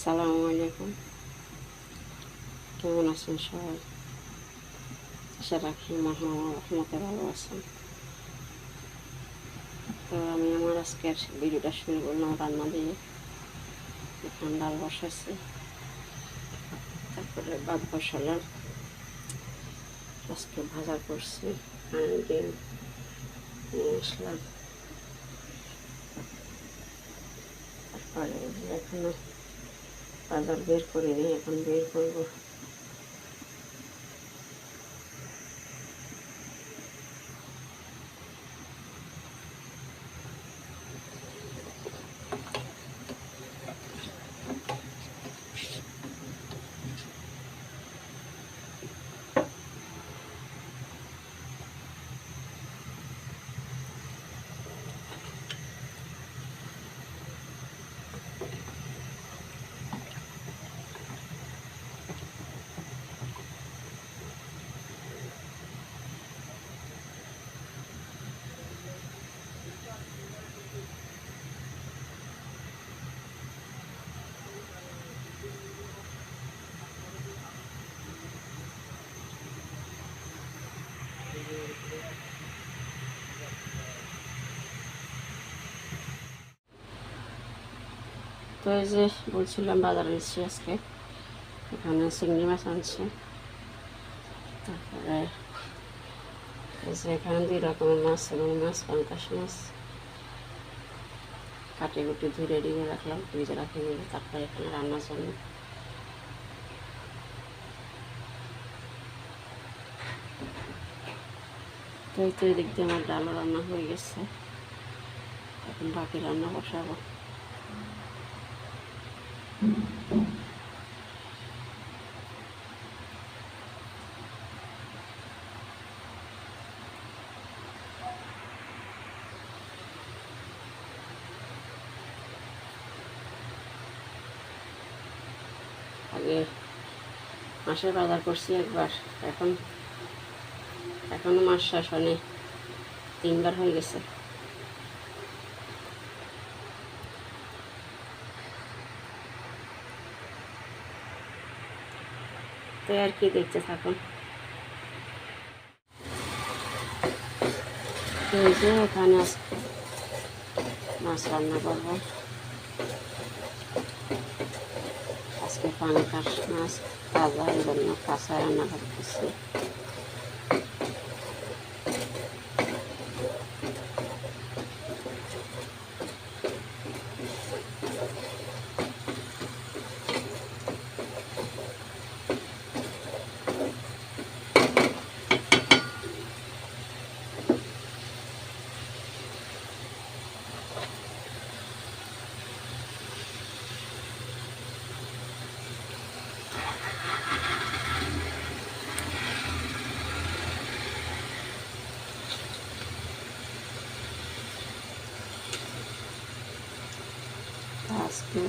আসসালামু আলাইকুম। কেমন আছেন সবাই? আশা রাখি রহমতে ভালো আছেন। তো আমি আমার আজকের ভিডিওটা শুরু করলাম রান্না দিয়ে। এখন ডাল বসাচ্ছি তারপরে ভাত বসালাম। আজকে ভাজা করছি আর ডিম নিয়ে আসলাম তারপরে এখনও বাজার বের করে নিই এখন বের করব। তো এই যে বলছিলাম বাজারে এসেছি আজকে। এখানে চিংড়ি মাছ আনছে। তারপরে এই যে এখানে দুই রকমের মাছ এবং মাছ, পাঙ্কাশ মাছ। কাটে কুটে ধুয়ে রেডি করে রাখলাম, ফ্রিজে রাখে দিলে তারপরে এখানে রান্নার জন্য তো এই তো এদিক দিয়ে আমার ডালও রান্না হয়ে গেছে। এখন বাকি রান্না বসাবো। আগে মাসের বাজার করছি একবার। এখন এখনও মাস হয়নি। তিনবার হয়ে গেছে। তো আর কি দেখতে থাকুন এখানে মাছ রান্না করব। আজকে পাঙ্কাশ মাছ, তাজা, এই জন্য কাঁচা রান্না করতেছি আজকে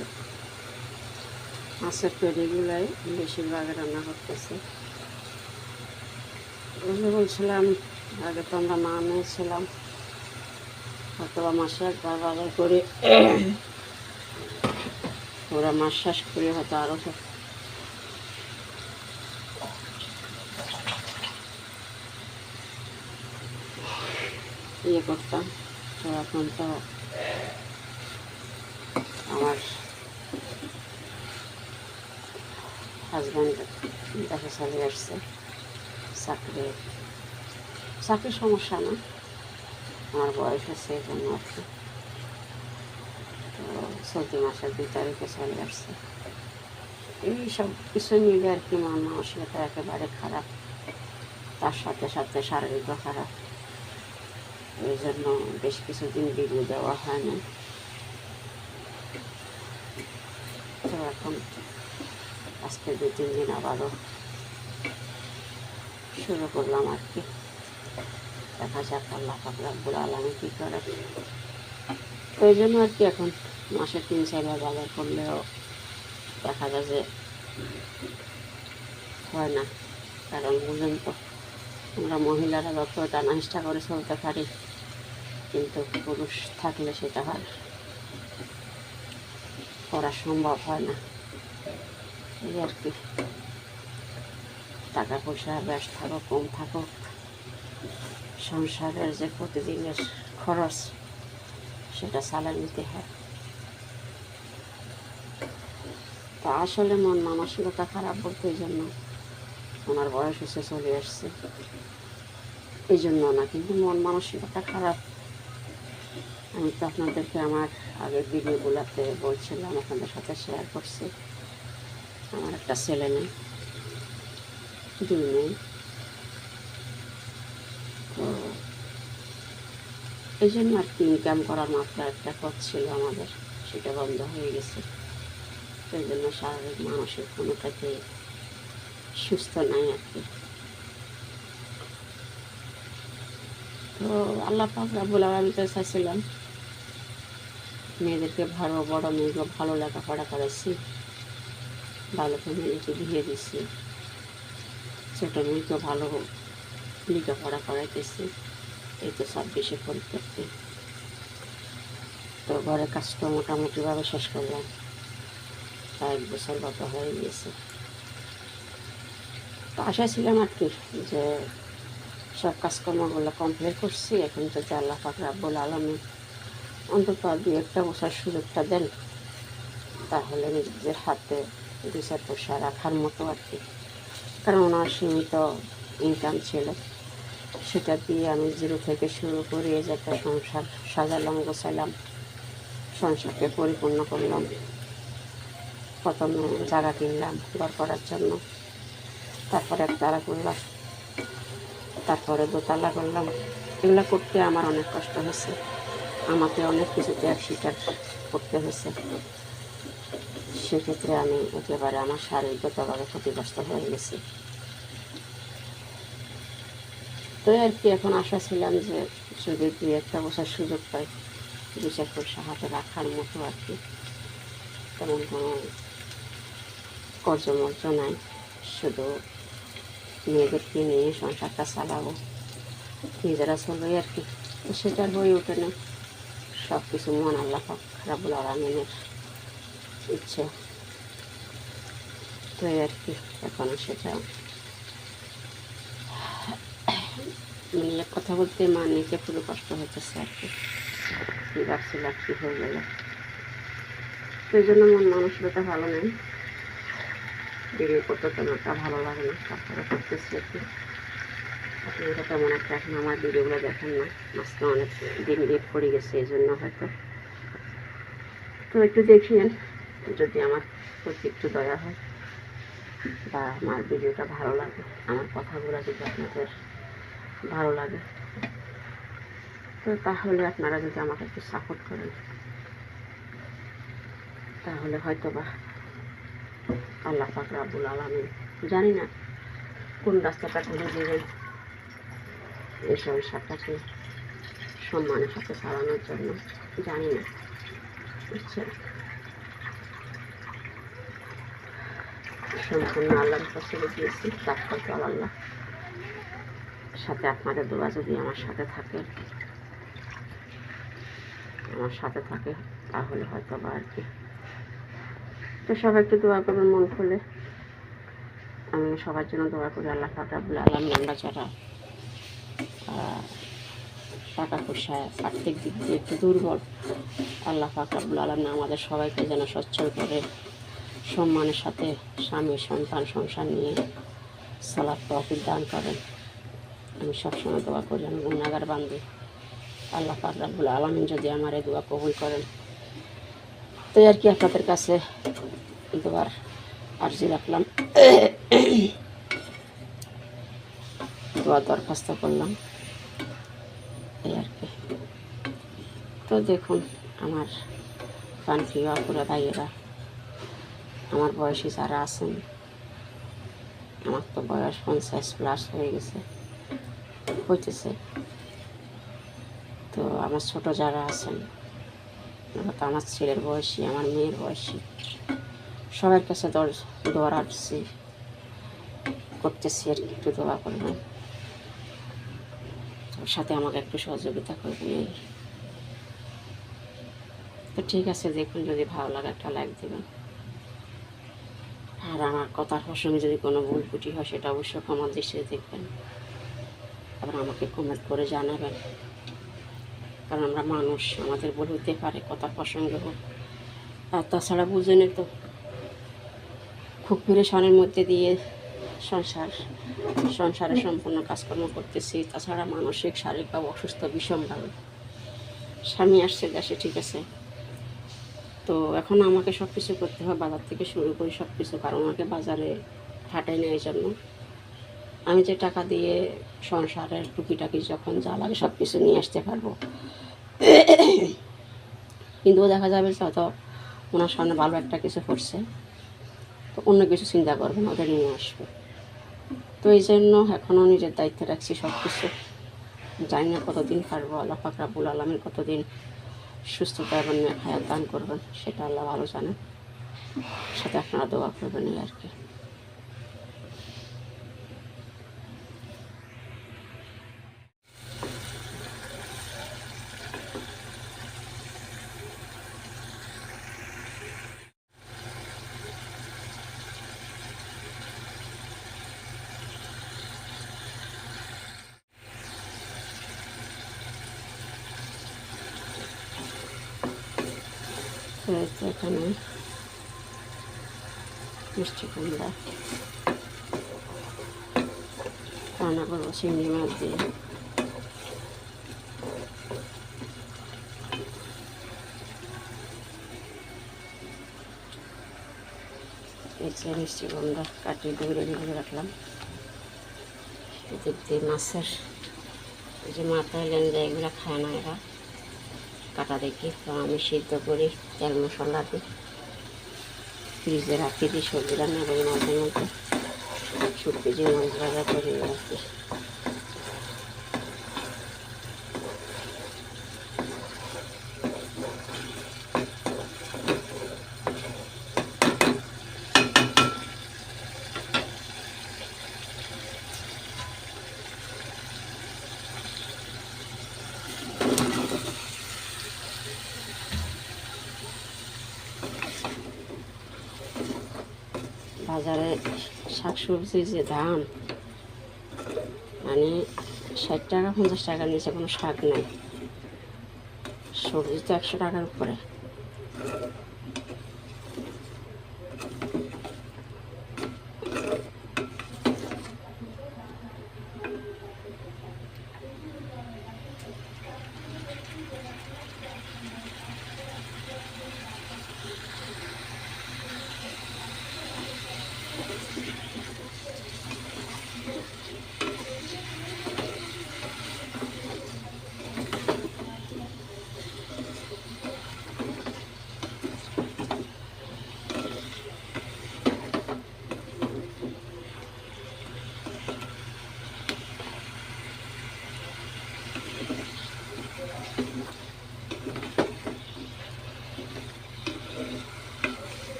মাছের পেডিগুলাই বেশিরভাগ রান্না করতেছি। বলছিলাম, আগে তো আমরা মা মেয়ে ছিলাম হয়তো বা মাসে একবার বাজার করে। ওরা মাছ চাষ করে হয়তো আরও ইয়ে করতাম, তো এখন তো আমার হাজব্যান্ড দেখা চলে আসছে। চাকরি চাকরির সমস্যা না। আমার বয়স হচ্ছে এই জন্য আর কি। তো চলতি মাসের দুই তারিখে চলে আসছে। এই সব কিছু মিলে আর কি মন মানসিকতা একেবারে খারাপ। তার সাথে সাথে শারীরিকও খারাপ। এই জন্য বেশ কিছুদিন ভিডিও দেওয়া হয় না তো এখন আজকে দু, তিন দিন আবারও শুরু করলাম আর কি। দেখা যাক আল্লাহ ফাকরাবুল আলমে কী করে। ওই জন্য আর কি এখন মাসে তিন চারবার বাজার করলেও দেখা যায় যে হয় না। কারণ বুঝেন তো, আমরা মহিলারা যত টানা হিষ্ঠা করে চলতে পারি, কিন্তু পুরুষ থাকলে সেটা হয় করা সম্ভব হয় না। এই আর কি টাকা পয়সা ব্যাস থাকুক কম থাকুক সংসারের যে প্রতিদিনের খরচ, সেটা চালিয়ে নিতে হয়। তো আসলে মন মানসিকতা খারাপ বলতে এই জন্য ওনার বয়স হচ্ছে চলে আসছে। এই জন্য না, কিন্তু মন মানসিকতা খারাপ। আমি তো আপনাদেরকে আমার আগের ভিডিওগুলোতে বলছিলাম, আপনাদের সাথে শেয়ার করছি। আমার একটা ছেলে নেই, দুই নেই। তো এই জন্য আর কি ইনকাম করার মাত্র একটা পথ ছিল আমাদের, সেটা বন্ধ হয়ে গেছে। এই জন্য শারীরিক, মানসিক কোনোটাতে সুস্থ নাই আর কি। তো আল্লাহ পাক রাবুল আমি তো চাইছিলাম মেয়েদেরকে ভালো, বড় মেয়েকে ভালো লেখাপড়া করেছি ভালো করে ফ্যামিলিকে বিয়ে দিছি। ছোটো মেয়েকে ভালো লেখাপড়া করাইতেছি। এই তো ছাব্বিশে পরীক্ষার্থী তো ঘরের কাজটা মোটামুটিভাবে শেষ করলাম। প্রায় এক বছর গত হয়ে গিয়েছে। তো আশা ছিলাম আর কি যে সব কাজকর্মগুলো কমপ্লিট করছি। এখন যদি আল্লাহ পাক রাব্বুল আলমী অন্তত দু একটা বসার সুযোগটা দেন, তাহলে নিজেদের হাতে দু চার পয়সা রাখার মতো আর কি। কারণ ওনার সীমিত ইনকাম ছিল। সেটা দিয়ে আমি জিরো থেকে শুরু করে এই যে একটা সংসার সাজালাম, গোছালাম, সংসারকে পরিপূর্ণ করলাম। প্রথমে জায়গা কিনলাম ঘর করার জন্য। তারপরে একতলা করলাম তারপরে দোতলা করলাম এগুলো করতে আমার অনেক কষ্ট হয়েছে। আমাকে অনেক কিছু ত্যাগ স্বীকার করতে হয়েছে। সেক্ষেত্রে আমি একেবারে আমার শারীরিকতাভাবে ক্ষতিগ্রস্ত হয়ে গেছি। তো আর কি, এখন আশা ছিলাম যে যদি দুই একটা বছর সুযোগ পাই দু পয়সা হাতে রাখার মতো আর কি, তেমন কোনো কর্জমর্জ নাই। শুধু মেয়েদেরকে নিয়ে সংসারটা চালাবো, নিজেরা চলবে আর কি। সেটা হয়ে ওঠে না। সব কিছু মন আল্লাহ পাক রাবুল আলমিনের ইচ্ছে তো আর কি, এখন সেটা কথা বলতে মা নিচে পুরো কষ্ট হইতেছে আর কি। ভাবছিলাম কি হয়ে গেল। এই জন্য মন মানসিকতা ভালো নেই। ভিডিও করতে তেমন একটা ভালো লাগে না, তারপরে করতেছি আর কি। আপনারা তেমন একটা এখন আমার ভিডিওগুলো দেখেন না, মাঝখানে অনেক দিন লেট পড়ে গেছে, এই জন্য হয়তো। তো একটু দেখিয়েন যদি আমার প্রতি একটু দয়া হয় বা আমার ভিডিওটা ভালো লাগে, আমার কথাগুলো যদি আপনাদের ভালো লাগে, তো তাহলে আপনারা যদি আমাকে একটু সাপোর্ট করেন, তাহলে হয়তো বা আল্লাহ পাক রাবুল আলমিন, জানি না কোন রাস্তাটা ঘুরে দেবেন এই সংসারটাকে সম্মানের সাথে চালানোর জন্য, জানি না, বুঝছেন? সম্পূর্ণ আল্লাহর কাছে দিয়েছি তো আল্লাহ। সাথে আপনাদের দোয়া যদি আমার সাথে থাকে আমার সাথে থাকে তাহলে হয়তো বা আর কি। তো সবাই একটু দোয়া করবেন মন খুলে। আমি সবার জন্য দোয়া করি আল্লাহ আলম আমরা যারা আহ, টাকা পয়সা আর্থিক দিক দিয়ে একটু দুর্বল আল্লাহ ফাকরাবুল আলম আমাদের সবাইকে যেন সচ্ছল করে সম্মানের সাথে স্বামী, সন্তান, সংসার নিয়ে সালাদ তহফিক দান করেন। আমি সবসময় দোয়া করি, আমি গুণাগার বান্ধি আল্লাহ ফাকরাবুল আলমিন যদি আমার এই দোয়া কবুল করেন। তো আর কি আপনাদের কাছে দোয়ার আর্জি রাখলাম। দোয়া দরখাস্ত করলাম। এই আর কি। তো দেখুন, আমার প্রাণপ্রিয় আপুরা, ভাইয়েরা আমার বয়সী যারা আছেন, আমার তো বয়স পঞ্চাশ প্লাস হয়ে গেছে, হইতেছে। তো আমার ছোট যারা আছেন, ওরা তো আমার ছেলের বয়সী, আমার মেয়ের বয়সী। সবার কাছে দর দোয়ার আসছি করতেছি আর কি, একটু দোয়া করবেন। তোর সাথে আমাকে একটু সহযোগিতা করবেন। তো ঠিক আছে, দেখুন, যদি ভালো লাগে একটা লাইক দেবেন। আর আমার কথার প্রসঙ্গে যদি কোনো ভুল ত্রুটি হয়, সেটা অবশ্যই ক্ষমার দৃষ্টিতে দেখবেন। আবার আমাকে কমেন্ট করে জানাবেন। কারণ আমরা মানুষ, আমাদের ভুল হতে পারে কথা প্রসঙ্গে হোক। আর তাছাড়া বুঝেনি তো, খুব পেরেশানের মধ্যে দিয়ে সংসার, সংসারে সম্পূর্ণ কাজকর্ম করতেছি। তাছাড়া মানসিক শারীরিকভাবে অসুস্থ ভীষণভাবে স্বামী আসছে দেশে, ঠিক আছে। তো এখন আমাকে সব কিছু করতে হয়, বাজার থেকে শুরু করি সব কিছু, কারণ আমাকে বাজারে হাঁটাই নেওয়ার জন্য। আমি যে টাকা দিয়ে সংসারের টুকিটাকি যখন যা লাগে সব কিছু নিয়ে আসতে পারব। কিন্তু দেখা যাবে যে হয়তো ওনার সামনে ভালো একটা কিছু করছে, তো অন্য কিছু চিন্তা করবে না নিয়ে আসবে। তো এই জন্য এখনও নিজের দায়িত্বে রাখছি সব কিছু। জানি না কতদিন পারব, আল্লাহ পাক রাবুল আলমের কতদিন সুস্থতা এবং হায়াত দান করবেন, সেটা আল্লাহ ভালো জানেন সাথে আপনারা দোয়া করবেন আর কি তো এই তো এখানে মিষ্টি কুমড়া রান্না করব চিংড়ি মাছ দিয়ে যে মিষ্টি কুমড়া কাটিয়ে রেডি করে রাখলাম এদিক দিয়ে মাছের এই যে মাথায় লেনজা এগুলো খায় না এরা কাটা দেখি তো আমি সিদ্ধ করি তেল মশলা দিই ফ্রিজে রাখি দিই সবজি রান্না করি মাঝে মধ্যে। শুটকি যে মাছ ভাজা করি আর কি বাজারে শাকসবজির যে দাম মানে ষাট টাকা, পঞ্চাশ টাকার নিচে কোনো শাক নেই। সবজি তো একশো টাকার উপরে।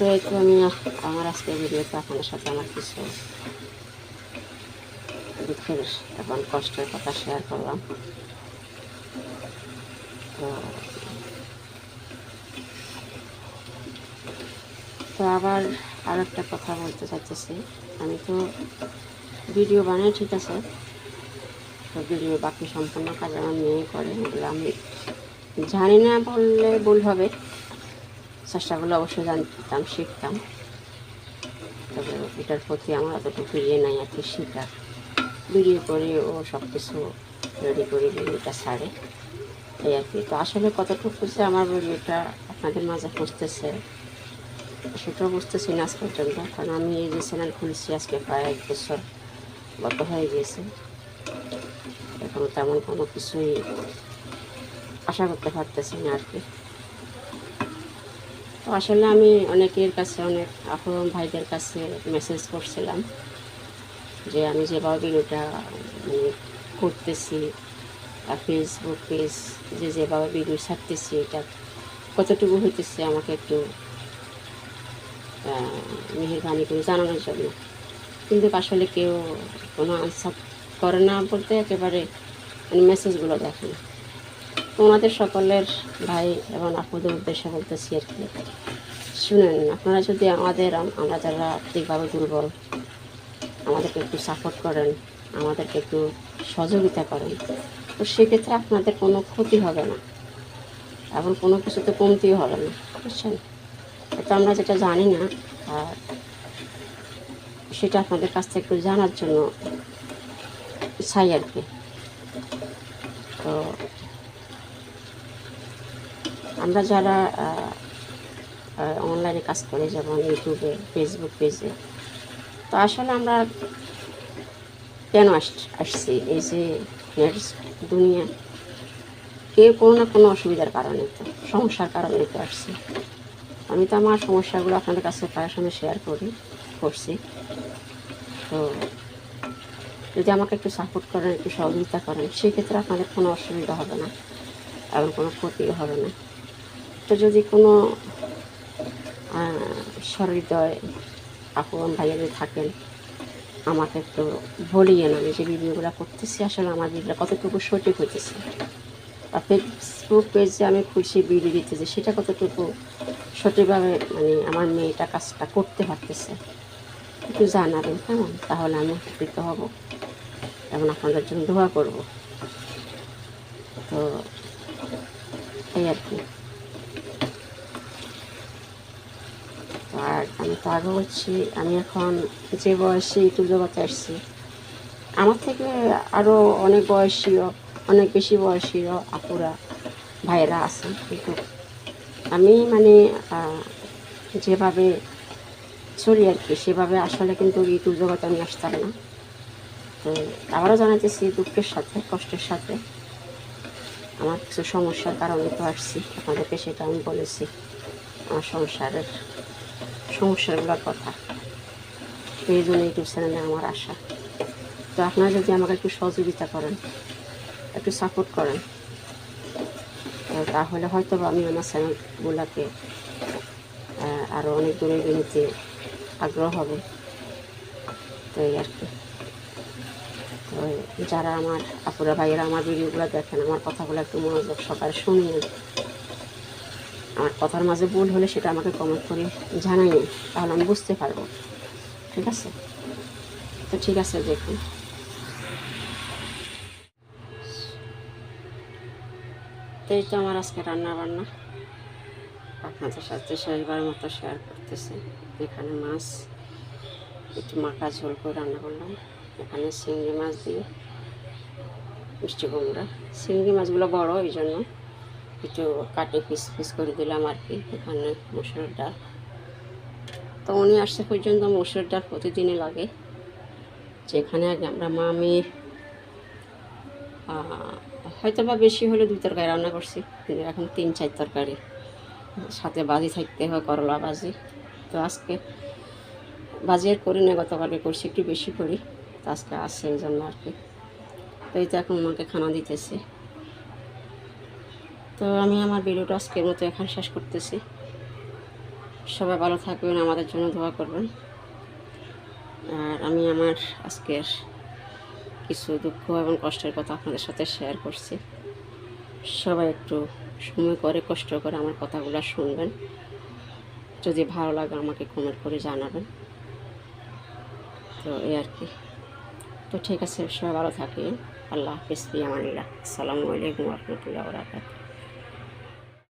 তো এই তো আমি আমার আজকে ভিডিওতে আপনাদের সাথে আমার কিছু দুঃখের এবং কষ্টের কথা শেয়ার করলাম তো তো আবার আর একটা কথা বলতে চাইতেছি। আমি তো ভিডিও বানাই, ঠিক আছে? তো ভিডিও বাকি সম্পূর্ণ কাজ আমার মেয়ে করে। এগুলো আমি জানি না বললে ভুল হবে। চেষ্টাগুলো অবশ্যই জানতাম, শিখতাম। তবে এটার প্রতি আমার অতটুকু ইয়ে নাই, আর কি শিখার। ভিডিও করে ও সব কিছু রেডি করে ভিডিওটা ছাড়ে। এই আর কি। তো আসলে কতটুকু যে আমার ভিডিওটা আপনাদের মাঝে পৌঁছতেছে সেটাও বুঝতেছি না আজ পর্যন্ত। কারণ আমি এই যে চ্যানেল খুলছি আজকে প্রায় এক বছর গত হয়ে গিয়েছে। এখনও তেমন কোনো কিছুই আশা করতে পারতেছি না আর কি। তো আসলে আমি অনেকের কাছে, অনেক আপন ভাইদের কাছে মেসেজ করছিলাম যে আমি যেভাবে ভিডিওটা মানে করতেছি ফেসবুক পেজ যে যেভাবে ভিডিও ছাড়তেছি, এটা কতটুকু হইতেছে আমাকে একটু মেহরবানি করে জানানোর জন্য। কিন্তু আসলে কেউ কোনো আনসার করে না বলতে একেবারে মানে মেসেজগুলো দেখে না। ওনাদের সকলের ভাই এবং আপনাদের উদ্দেশ্যে বলতেছি আর কি। শুনেন, আপনারা যদি আমাদের, আমরা যারা আর্থিকভাবে দুর্বল, আমাদেরকে একটু সাপোর্ট করেন, আমাদেরকে একটু সহযোগিতা করেন, তো সেক্ষেত্রে আপনাদের কোনো ক্ষতি হবে না। এবং কোনো কিছুতে কমতিও হবে না, বুঝছেন? তো আমরা যেটা জানি না, আর সেটা আপনাদের কাছ থেকে একটু জানার জন্য চাই আর কি। তো আমরা যারা অনলাইনে কাজ করি, যেমন ইউটিউবে ফেসবুক পেজে তো আসলে আমরা কেন আস- আসছি? এই যে নেট দুনিয়া, কেউ কোনো না কোনো অসুবিধার কারণে তো, সমস্যার কারণে তো আসছি। আমি তো আমার সমস্যাগুলো আপনাদের কাছে প্রায় সময় শেয়ার করি, করছি। তো যদি আমাকে একটু সাপোর্ট করেন, একটু সহযোগিতা করেন, সেক্ষেত্রে আপনাদের কোনো অসুবিধা হবে না, এবং কোনো ক্ষতিও হবে না। তো যদি কোনো সহৃদয় আপু ভাইয়া যদি থাকেন, আমাকে একটু বলিয়েন আমি যে ভিডিওগুলো করতেছি, আসলে আমার ভিডিও কতটুকু সঠিক হইতেছে। বা ফেসবুক পেজে আমি খুশি ভিডিও দিতেছি সেটা কতটুকু সঠিকভাবে মানে আমার মেয়েটা কাজটা করতে পারতেছে। একটু জানাবেন কেমন? তাহলে আমি উপকৃত হব। এবং আপনাদের জন্য দোয়া করব। তো, এই আর কি। আর আমি তো আগে বলছি, আমি এখন যে বয়সে ইউটিউব জগতে আসছি, আমার থেকে আরও অনেক বয়সীয় অনেক বেশি বয়সীয় আপুরা, ভাইয়েরা আছে, কিন্তু আমি মানে যেভাবে চলি আর কি, সেভাবে আসলে কিন্তু ইউটিউব জগতে আমি আসতাম না। তো আবারও জানাতেছি দুঃখের সাথে, কষ্টের সাথে। আমার কিছু সমস্যার কারণে তো আসছি, আপনাদেরকে সেটা আমি বলেছি, আমার সংসারের সমস্যাগুলোর কথা। এই জন্য ইউটিউব চ্যানেলে আমার আশা। তো আপনারা যদি আমাকে একটু সহযোগিতা করেন, একটু সাপোর্ট করেন তাহলে হয়তো আমি আমার চ্যানেলগুলোকে আরও অনেক দূরে নিতে আগ্রহ হবে। তো এই আর কি। তো যারা আমার আপুরা ভাইয়েরা আমার ভিডিওগুলো দেখেন, আমার কথাগুলো একটু মনোযোগ সকালে শুনিয়ে আমার কথার মাঝে ভুল হলে সেটা আমাকে কমেন্ট করে জানাই তাহলে আমি বুঝতে পারব। ঠিক আছে? তো ঠিক আছে, দেখুন। এই তো আমার আজকে রান্না বান্না আপনাদের সাথে শেষবার মতো শেয়ার করতেছি। এখানে মাছ, একটু মাখা ঝোল করে রান্না করলাম। এখানে চিংড়ি মাছ দিয়ে মিষ্টি কুমড়া। চিংড়ি মাছগুলো বড় ওই জন্য একটু কাটে পিস পিস করে দিলাম আর কি এখানে মসুরের ডাল তো উনি আসছে পর্যন্ত মসুরের ডাল প্রতিদিনই লাগে। যেখানে আগে আমরা মা আহ, হয়তো বা বেশি হলে দুই তরকারি রান্না করছি কিন্তু এখন তিন চার তরকারি। সাথে বাজি থাকতে হয় করলা বাজি। তো আজকে বাজি আর করি না গতকালকে করছি একটু বেশি করি। তো আজকে আসছে এই জন্য আর কি। তো এই তো এখন আমাকে খানা দিতেছে। তো আমি আমার ভিডিওটা আজকের মতো এখন শেষ করতেছি। সবাই ভালো থাকবেন, আমাদের জন্য দোয়া করবেন। আর আমি আমার আজকের কিছু দুঃখ এবং কষ্টের কথা আপনাদের সাথে শেয়ার করছি। সবাই একটু সময় করে, কষ্ট করে আমার কথাগুলো শুনবেন। যদি ভালো লাগে আমাকে কমেন্ট করে জানাবেন। তো এই আর কি। তো ঠিক আছে, সবাই ভালো থাকি আল্লাহ হাফিজ পিয়ামানিল্লাহ আসসালামু আলাইকুম রহমতুল্লাহ